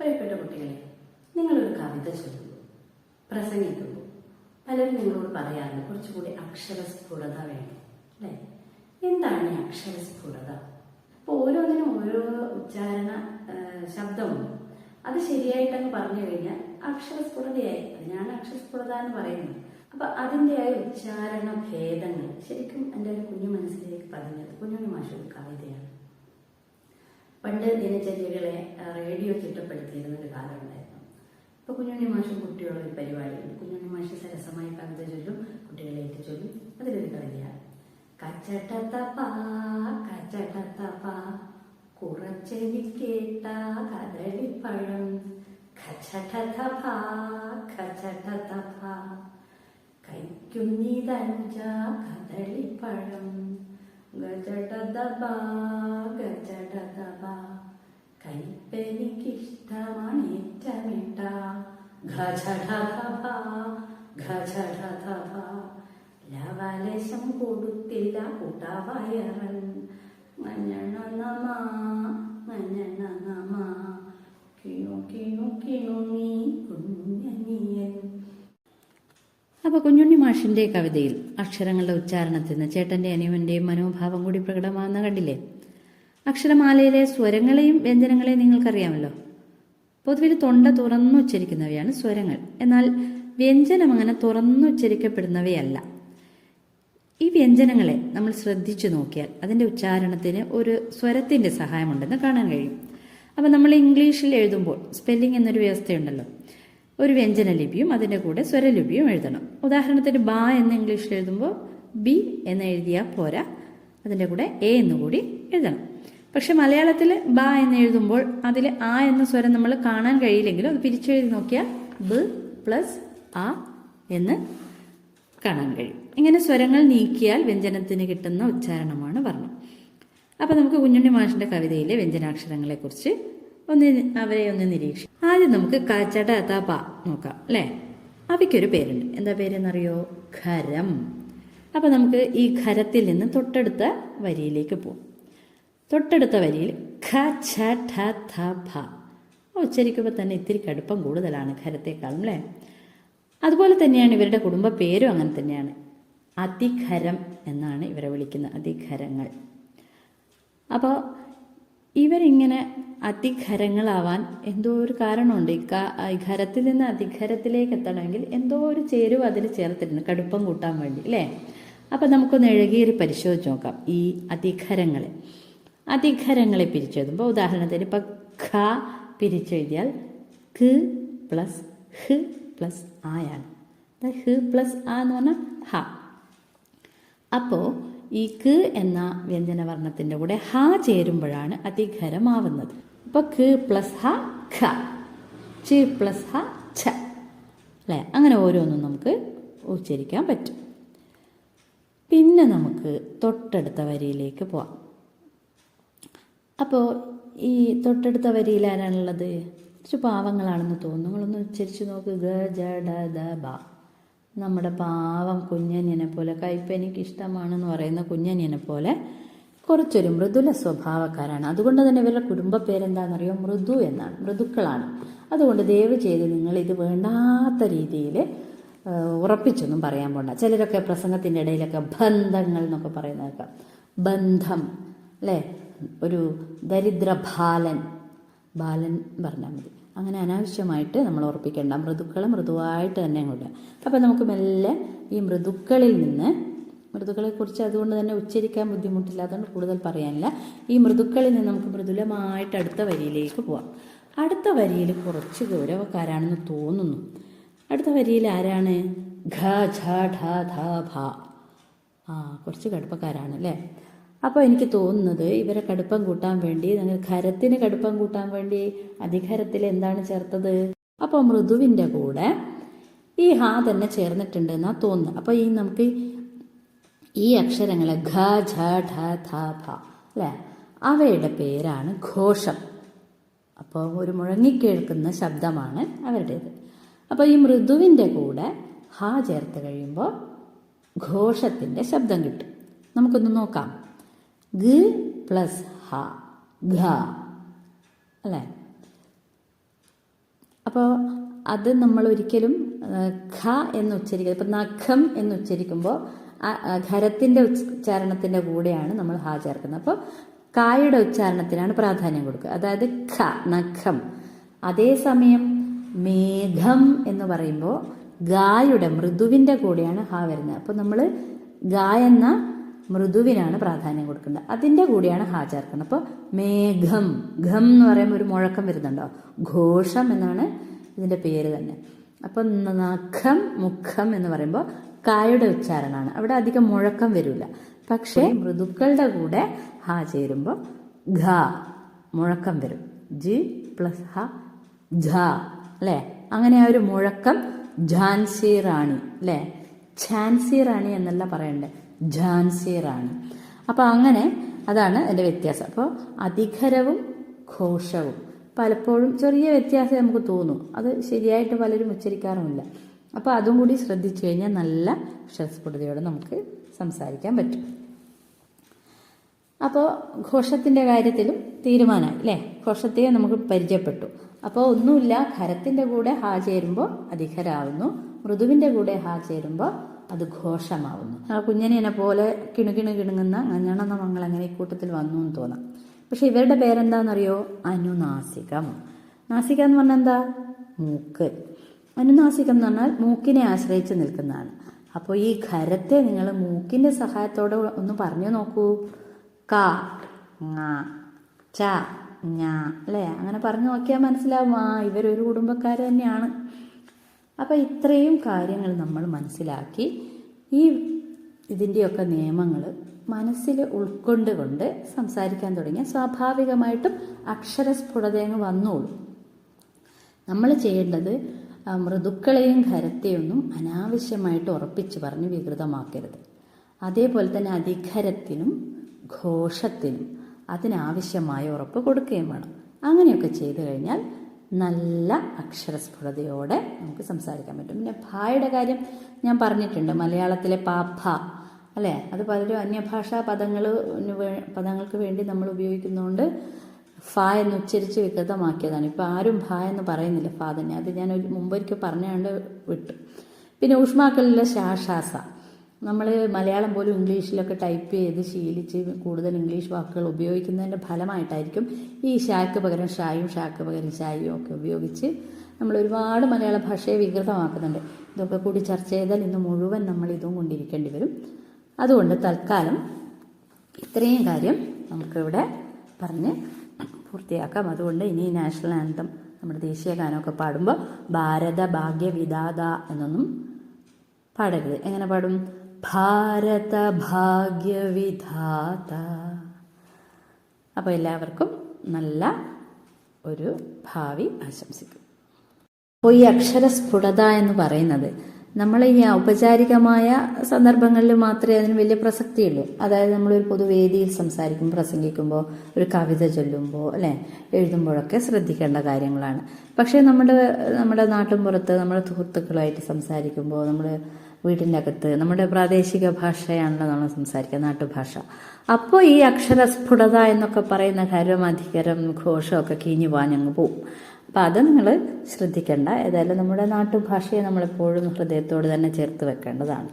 പ്രിയപ്പെട്ട കുട്ടികളെ നിങ്ങളൊരു കവിത ചൊല്ലുന്നു. പ്രസംഗിക്കുന്നു. പലരും നിങ്ങളോട് പറയാറുണ്ട് കുറച്ചുകൂടി അക്ഷരസ്ഫുടത വേണം. അല്ലേ? എന്താണ് ഈ അക്ഷരസ്ഫുടത? അപ്പോൾ ഓരോന്നിനും ഓരോ ഉച്ചാരണ ശബ്ദമുണ്ട്. അത് ശരിയായിട്ടങ്ങ് പറഞ്ഞു കഴിഞ്ഞാൽ അക്ഷരസ്ഫുടതയായി. അതിനാണ് അക്ഷരസ്ഫുടത എന്ന് പറയുന്നത്. അപ്പൊ അതിന്റെതായ ഉച്ചാരണ ഭേദങ്ങൾ ശരിക്കും എന്റെ ഒരു കുഞ്ഞു മനസ്സിലേക്ക് പറഞ്ഞത് കുഞ്ഞുണ്ണി മാഷ ഒരു കവിതയാണ്. പണ്ട് ദിനചര്യകളെ റേഡിയോ ചിട്ടപ്പെടുത്തിയിരുന്ന ഒരു കാലം ഉണ്ടായിരുന്നു ഇപ്പൊ കുഞ്ഞുണ്ണി മാഷും കുട്ടിയുള്ള ഒരു പരിപാടിയുണ്ട്. കുഞ്ഞുണ്ണി മാഷ് സരസമായി കവിത ചൊല്ലും കുട്ടികളേറ്റ് ചൊല്ലും. അതിലൊരു കവിതയാണ് കച്ചട്ടത്തപ്പാ കച്ചട്ടത്തപ്പാ കുറച്ചെനിക്കേട്ട കദളിപ്പഴം. കച്ചട്ടത്തപ്പാ കച്ചട്ടത്തപ്പാ കഴിക്കുന്നിതഞ്ച കദളിപ്പഴം. ഗജടദബാ ഗജടതബ കൈപ്പെനിക്കിഷ്ടമാണ് ഏറ്റമിട്ട. ഗജടതബ ഘജടധബാ ലവലശം കൊടുത്തില്ല നമാ മഞ്ഞണ നമാ. കിണു കിണു കിണു നീ കുഞ്ഞനിയൻ. അപ്പോൾ കുഞ്ഞുണ്ണി മാഷിന്റെ കവിതയിൽ അക്ഷരങ്ങളുടെ ഉച്ചാരണത്തിൽ നിന്ന് ചേട്ടന്റെ അനിയവന്റെയും മനോഭാവം കൂടി പ്രകടമാകുന്ന കണ്ടില്ലേ? അക്ഷരമാലയിലെ സ്വരങ്ങളെയും വ്യഞ്ജനങ്ങളെയും നിങ്ങൾക്കറിയാമല്ലോ. പൊതുവിൽ തൊണ്ട തുറന്നുച്ചരിക്കുന്നവയാണ് സ്വരങ്ങൾ. എന്നാൽ വ്യഞ്ജനം അങ്ങനെ തുറന്നുച്ചരിക്കപ്പെടുന്നവയല്ല ഈ വ്യഞ്ജനങ്ങളെ നമ്മൾ ശ്രദ്ധിച്ചു നോക്കിയാൽ അതിന്റെ ഉച്ചാരണത്തിന് ഒരു സ്വരത്തിന്റെ സഹായമുണ്ടെന്ന് കാണാൻ കഴിയും. അപ്പോൾ നമ്മൾ ഇംഗ്ലീഷിൽ എഴുതുമ്പോൾ സ്പെല്ലിംഗ് എന്നൊരു വ്യവസ്ഥയുണ്ടല്ലോ. ഒരു വ്യഞ്ജന ലിപിയും അതിന്റെ കൂടെ സ്വരലിപിയും എഴുതണം. ഉദാഹരണത്തിന് ബ എന്ന് ഇംഗ്ലീഷിൽ എഴുതുമ്പോൾ ബി എന്ന് എഴുതിയാൽ പോരാ. അതിന്റെ കൂടെ എ എന്ന് കൂടി എഴുതണം. പക്ഷെ മലയാളത്തിൽ ബ എന്ന് എഴുതുമ്പോൾ അതിൽ ആ എന്ന സ്വരം നമ്മൾ കാണാൻ കഴിയില്ലെങ്കിലും അത് പിരിച്ചെഴുതി നോക്കിയാൽ ബ് പ്ലസ് ആ എന്ന് കാണാൻ കഴിയും. ഇങ്ങനെ സ്വരങ്ങൾ നീക്കിയാൽ വ്യഞ്ജനത്തിന് കിട്ടുന്ന ഉച്ചാരണമാണ് വർണം. അപ്പോൾ നമുക്ക് കുഞ്ഞുണ്ണി മാഷിന്റെ കവിതയിലെ വ്യഞ്ജനാക്ഷരങ്ങളെ കുറിച്ച് ഒന്ന് അവരെ ഒന്ന് നിരീക്ഷിക്കും ആദ്യം നമുക്ക് കച്ചട തപ നോക്കാം അല്ലേ? അവയ്ക്കൊരു പേരുണ്ട്. എന്താ പേരെന്നറിയോ? ഖരം. അപ്പൊ നമുക്ക് ഈ ഖരത്തിൽ നിന്ന് തൊട്ടടുത്ത വരിയിലേക്ക് പോകും തൊട്ടടുത്ത വരിയിൽ ഉച്ചരിക്കുമ്പോൾ തന്നെ ഇത്തിരി കടുപ്പം കൂടുതലാണ് ഖരത്തെക്കാളും അല്ലേ? അതുപോലെ തന്നെയാണ് ഇവരുടെ കുടുംബ പേരും അങ്ങനെ തന്നെയാണ്. അതിഖരം എന്നാണ് ഇവരെ വിളിക്കുന്നത് അതിഖരങ്ങൾ. അപ്പോൾ ഇവരിങ്ങനെ അതിഖരങ്ങളാവാൻ എന്തോ ഒരു കാരണമുണ്ട്. ഈ ഖരത്തിൽ നിന്ന് അതിഖരത്തിലേക്ക് എത്തണമെങ്കിൽ എന്തോ ഒരു ചേരുവ അതിൽ ചേർത്തിട്ടുണ്ട്. കടുപ്പം കൂട്ടാൻ വേണ്ടി അല്ലേ? അപ്പം നമുക്കൊന്ന് എഴുകിയൊരു പരിശോധിച്ച് നോക്കാം. ഈ അതിഖരങ്ങളെ അതിഖരങ്ങളെ പിരിച്ചെഴുതുമ്പോൾ ഉദാഹരണത്തിന് ഇപ്പം ഖ പിരിച്ചെഴുതിയാൽ ഖ് പ്ലസ് ഹ് പ്ലസ് ആയാണ് ഹ് പ്ലസ് ആ എന്ന് പറഞ്ഞാൽ ഹ. അപ്പോൾ ഈ ക് എന്ന വ്യഞ്ജനവർണത്തിന്റെ കൂടെ ഹ ചേരുമ്പോഴാണ് അതിഘരമാവുന്നത് അപ്പോൾ ക് പ്ലസ് ഹ ഖ. ചി പ്ലസ് ഹ ഛ അല്ലേ? അങ്ങനെ ഓരോന്നും നമുക്ക് ഉച്ചരിക്കാൻ പറ്റും. പിന്നെ നമുക്ക് തൊട്ടടുത്ത വരിയിലേക്ക് പോവാം. അപ്പോൾ ഈ തൊട്ടടുത്ത വരിയിൽ ആരാണുള്ളത്? കുറച്ച് പാവങ്ങളാണെന്ന് തോന്നുന്നു. നിങ്ങളൊന്ന് ഉച്ചരിച്ച് നോക്ക്. ഗ ജ ഡ ദ ബ. നമ്മുടെ പാവം കുഞ്ഞനിയനെ പോലെ കയ്പെനിക്ക് ഇഷ്ടമാണെന്ന് പറയുന്ന കുഞ്ഞനിയനെ പോലെ കുറച്ചൊരു മൃദുല സ്വഭാവക്കാരാണ്. അതുകൊണ്ട് തന്നെ ഇവരുടെ കുടുംബ പേരെന്താണെന്നറിയോ? മൃദു എന്നാണ് മൃദുക്കളാണ്. അതുകൊണ്ട് ദയവ് ചെയ്ത് നിങ്ങൾ ഇത് വേണ്ടാത്ത രീതിയിൽ ഉറപ്പിച്ചൊന്നും പറയാൻ പോണ്ട. ചിലരൊക്കെ പ്രസംഗത്തിന്റെ ഇടയിലൊക്കെ ബന്ധങ്ങൾ എന്നൊക്കെ പറയുന്നതൊക്കെ. ബന്ധം അല്ലേ? ഒരു ദരിദ്ര ബാലൻ ബാലൻ പറഞ്ഞാൽ മതി. അങ്ങനെ അനാവശ്യമായിട്ട് നമ്മൾ ഉറപ്പിക്കേണ്ട. മൃദുക്കൾ മൃദുവായിട്ട് തന്നെ അങ്ങോട്ട്. അപ്പം നമുക്ക് മെല്ലെ ഈ മൃദുക്കളിൽ നിന്ന് മൃദുക്കളെ കുറിച്ച് അതുകൊണ്ട് തന്നെ ഉച്ചരിക്കാൻ ബുദ്ധിമുട്ടില്ലാത്തതുകൊണ്ട് കൂടുതൽ പറയാനില്ല. ഈ മൃദുക്കളിൽ നിന്ന് നമുക്ക് മൃദുലമായിട്ട് അടുത്ത വരിയിലേക്ക് പോവാം. അടുത്ത വരിയിൽ കുറച്ച് ഗൗരവക്കാരാണെന്ന് തോന്നുന്നു. അടുത്ത വരിയിൽ ആരാണ്? ഘ ഝ ഠ ധ ഭ. ആ കുറച്ച് കടുപ്പക്കാരാണ് അല്ലേ? അപ്പോൾ എനിക്ക് തോന്നുന്നത് ഇവരെ കടുപ്പം കൂട്ടാൻ വേണ്ടി നിങ്ങൾ ഖരത്തിന് കടുപ്പം കൂട്ടാൻ വേണ്ടി അധികരത്തിൽ എന്താണ് ചേർത്തത്? അപ്പോൾ മൃദുവിന്റെ കൂടെ ഈ ഹാ തന്നെ ചേർന്നിട്ടുണ്ട് എന്നാ തോന്നുന്നത്. അപ്പോൾ ഈ നമുക്ക് ഈ അക്ഷരങ്ങളെ ഘ ഝ ഠ ധ ഭ അല്ലേ? അവയുടെ പേരാണ് ഘോഷം. അപ്പോൾ ഒരു മുഴങ്ങിക്കേൾക്കുന്ന ശബ്ദമാണ് അവരുടേത്. അപ്പോൾ ഈ മൃദുവിന്റെ കൂടെ ഹാ ചേർത്ത് കഴിയുമ്പോൾ ഘോഷത്തിന്റെ ശബ്ദം കിട്ടും. നമുക്കൊന്ന് നോക്കാം. ഗ പ്ലസ് ഹ ഘ. അല്ലേ? അപ്പോൾ അത് നമ്മൾ ഒരിക്കലും ഖ എന്ന് ഉച്ചരിക്കുക ഇപ്പം നഖം എന്ന് ഉച്ചരിക്കുമ്പോൾ ഖരത്തിന്റെ ഉച്ചാരണത്തിന്റെ കൂടെയാണ് നമ്മൾ ഹ ചേർക്കുന്നത്. അപ്പോൾ കായുടെ ഉച്ചാരണത്തിനാണ് പ്രാധാന്യം കൊടുക്കുക. അതായത് ഖ നഖം. അതേസമയം മേഘം എന്ന് പറയുമ്പോൾ ഗായുടെ മൃദുവിന്റെ കൂടെയാണ് ഹ വരുന്നത്. അപ്പോൾ നമ്മൾ ഗായെന്ന എന്ന മൃദുവിനാണ് പ്രാധാന്യം കൊടുക്കുന്നത്. അതിന്റെ കൂടിയാണ് ഹ ചേർക്കുന്നത് അപ്പോൾ മേഘം ഘം എന്ന് പറയുമ്പോൾ ഒരു മുഴക്കം വരുന്നുണ്ടോ? ഘോഷം എന്നാണ് ഇതിന്റെ പേര് തന്നെ. അപ്പം നഖം മുഖം എന്ന് പറയുമ്പോൾ കായുടെ ഉച്ചാരണമാണ്. അവിടെ അധികം മുഴക്കം വരില്ല പക്ഷേ മൃദുക്കളുടെ കൂടെ ഹ ചേരുമ്പോൾ ഘ മുഴക്കം വരും. ജി പ്ലസ് ഹ ഝ അല്ലേ? അങ്ങനെ ആ ഒരു മുഴക്കം ഝാൻസി റാണി അല്ലേ? ഝാൻസി റാണി എന്നല്ല പറയണ്ടേ? ഝാൻസി റാണി അപ്പോൾ അങ്ങനെ അതാണ് എന്റെ വ്യത്യാസം. അപ്പോൾ അധികരവും ഘോഷവും പലപ്പോഴും ചെറിയ വ്യത്യാസം നമുക്ക് തോന്നും. അത് ശരിയായിട്ട് പലരും ഉച്ചരിക്കാറുമില്ല. അപ്പോൾ അതും കൂടി ശ്രദ്ധിച്ചു കഴിഞ്ഞാൽ നല്ല അക്ഷരസ്ഫുടതയോടെ നമുക്ക് സംസാരിക്കാൻ പറ്റും. അപ്പോൾ ഘോഷത്തിന്റെ കാര്യത്തിലും തീരുമാനമായി അല്ലേ? ഘോഷത്തെ നമുക്ക് പരിചയപ്പെട്ടു. അപ്പോൾ ഒന്നുമില്ല ഖരത്തിന്റെ കൂടെ ഹാ ചേരുമ്പോൾ അധികരാവുന്നു മൃദുവിന്റെ കൂടെ ഹാ ചേരുമ്പോൾ അത് ഘോഷമാവുന്നു. ആ കുഞ്ഞനെ പോലെ കിണുകിണു കിണുങ്ങുന്ന ഞണന്ന മങ്ങൾ അങ്ങനെ കൂട്ടത്തിൽ വന്നു എന്ന് തോന്നാം. പക്ഷെ ഇവരുടെ പേരെന്താണെന്നറിയോ അനുനാസികം. നാസിക എന്ന് പറഞ്ഞാൽ എന്താ? മൂക്ക്. അനുനാസികം എന്ന് പറഞ്ഞാൽ മൂക്കിനെ ആശ്രയിച്ച് നിൽക്കുന്നതാണ്. അപ്പോൾ ഈ ഖരത്തെ നിങ്ങൾ മൂക്കിന്റെ സഹായത്തോടെ ഒന്ന് പറഞ്ഞു നോക്കൂ. ക ച ഞ അല്ലേ അങ്ങനെ പറഞ്ഞു നോക്കിയാൽ മനസ്സിലാവും. ആ ഇവരൊരു കുടുംബക്കാർ തന്നെയാണ്. അപ്പോൾ ഇത്രയും കാര്യങ്ങൾ നമ്മൾ മനസ്സിലാക്കി. ഈ ഇതിന്റെയൊക്കെ നിയമങ്ങൾ മനസ്സിൽ ഉൾക്കൊണ്ടുകൊണ്ട് സംസാരിക്കാൻ തുടങ്ങിയ സ്വാഭാവികമായിട്ടും അക്ഷരസ്ഫുടതയങ്ങ് വന്നോളൂ. നമ്മൾ ചെയ്യേണ്ടത് മൃദുക്കളെയും ഖരത്തെയൊന്നും അനാവശ്യമായിട്ട് ഉറപ്പിച്ച് പറഞ്ഞ് വികൃതമാക്കരുത്. അതേപോലെ തന്നെ അധികരത്തിനും ഘോഷത്തിനും അതിനാവശ്യമായ ഉറപ്പ് കൊടുക്കുകയും വേണം. അങ്ങനെയൊക്കെ ചെയ്തു കഴിഞ്ഞാൽ നല്ല അക്ഷരസ്ഫുടതയോടെ നമുക്ക് സംസാരിക്കാൻ പറ്റും. പിന്നെ ഭായുടെ കാര്യം ഞാൻ പറഞ്ഞിട്ടുണ്ട്. മലയാളത്തിലെ പാഭ അല്ലേ? അത് പലരും അന്യഭാഷാ പദങ്ങൾ പദങ്ങൾക്ക് വേണ്ടി നമ്മൾ ഉപയോഗിക്കുന്നതുകൊണ്ട് ഫ എന്ന് ഉച്ചരിച്ച് വികൃതമാക്കിയതാണ്. ഇപ്പം ആരും ഭ എന്ന് പറയുന്നില്ല ഫ തന്നെ. അത് ഞാൻ ഒരു മുമ്പൊരിക്കൽ പറഞ്ഞുകൊണ്ട് വിട്ടു. പിന്നെ ഊഷ്മാക്കളിലെ ശാഷാസ നമ്മൾ മലയാളം പോലും ഇംഗ്ലീഷിലൊക്കെ ടൈപ്പ് ചെയ്ത് ശീലിച്ച് കൂടുതൽ ഇംഗ്ലീഷ് വാക്കുകൾ ഉപയോഗിക്കുന്നതിന്റെ ഫലമായിട്ടായിരിക്കും ഈ ഷാക്ക് പകരം ഷായും ഷാക്ക് പകരം ഷായും ഒക്കെ ഉപയോഗിച്ച് നമ്മൾ ഒരുപാട് മലയാള ഭാഷയെ വികൃതമാക്കുന്നുണ്ട്. ഇതൊക്കെ കൂടി ചർച്ച ചെയ്താൽ ഇന്ന് മുഴുവൻ നമ്മൾ ഇതും കൊണ്ടിരിക്കേണ്ടി വരും. അതുകൊണ്ട് തൽക്കാലം ഇത്രയും കാര്യം നമുക്കിവിടെ പറഞ്ഞ് പൂർത്തിയാക്കാം. അതുകൊണ്ട് ഇനി നാഷണൽ ആന്തം നമ്മുടെ ദേശീയ ഗാനമൊക്കെ പാടുമ്പോൾ ഭാരത ഭാഗ്യ വിദാത എന്നൊന്നും പാടരുത്. എങ്ങനെ പാടും? ഭാരത ഭാഗ്യവിധാത അപ്പോൾ എല്ലാവർക്കും നല്ല ഒരു ഭാവി ആശംസിക്കും അപ്പോൾ ഈ അക്ഷരസ്ഫുടത എന്ന് പറയുന്നത് നമ്മൾ ഈ ഔപചാരികമായ സന്ദർഭങ്ങളിൽ മാത്രമേ അതിന് വലിയ പ്രസക്തിയുള്ളൂ. അതായത് നമ്മളൊരു പൊതുവേദിയിൽ സംസാരിക്കുമ്പോൾ പ്രസംഗിക്കുമ്പോൾ ഒരു കവിത ചൊല്ലുമ്പോൾ അല്ലേ? എഴുതുമ്പോഴൊക്കെ ശ്രദ്ധിക്കേണ്ട കാര്യങ്ങളാണ്. പക്ഷേ നമ്മുടെ നമ്മുടെ നാട്ടിൻപുറത്ത് നമ്മുടെ സുഹൃത്തുക്കളുമായിട്ട് സംസാരിക്കുമ്പോൾ നമ്മൾ വീടിന്റെ അകത്ത് നമ്മുടെ പ്രാദേശിക ഭാഷയാണല്ലോ നമ്മൾ സംസാരിക്കുക നാട്ടുഭാഷ. അപ്പോൾ ഈ അക്ഷരസ്ഫുടത എന്നൊക്കെ പറയുന്ന കരം അധികരം ഘോഷമൊക്കെ കീഞ്ഞു പാഞ്ഞങ്ങ് പോവും. അപ്പം അത് നിങ്ങൾ ശ്രദ്ധിക്കേണ്ട. ഏതായാലും നമ്മുടെ നാട്ടുഭാഷയെ നമ്മളെപ്പോഴും ഹൃദയത്തോട് തന്നെ ചേർത്ത് വെക്കേണ്ടതാണ്.